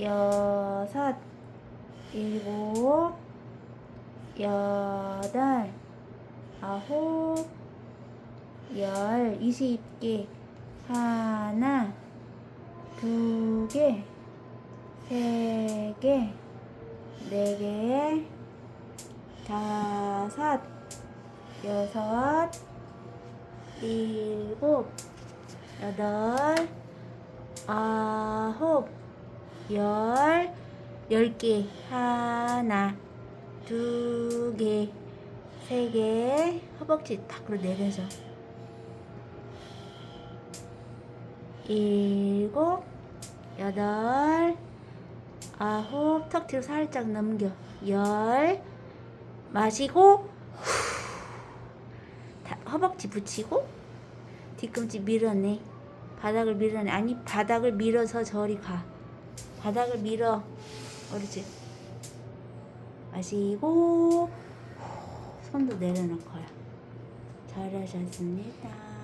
여섯, 일곱, 여덟, 아홉, 열, 이십 개. 하나, 두 개, 세 개, 네 개, 다섯, 여섯, 일곱, 여덟, 아홉, 열, 열 개. 하나, 두 개, 세 개. 허벅지 밖으로 내려서. 일곱, 여덟, 아홉, 턱 뒤로 살짝 넘겨. 열, 마시고, 허벅지 붙이고, 뒤꿈치 밀어내. 바닥을 밀어내. 아니, 바닥을 밀어서 저리 가. 바닥을 밀어. 옳지. 마시고, 후. 손도 내려놓고요. 잘하셨습니다.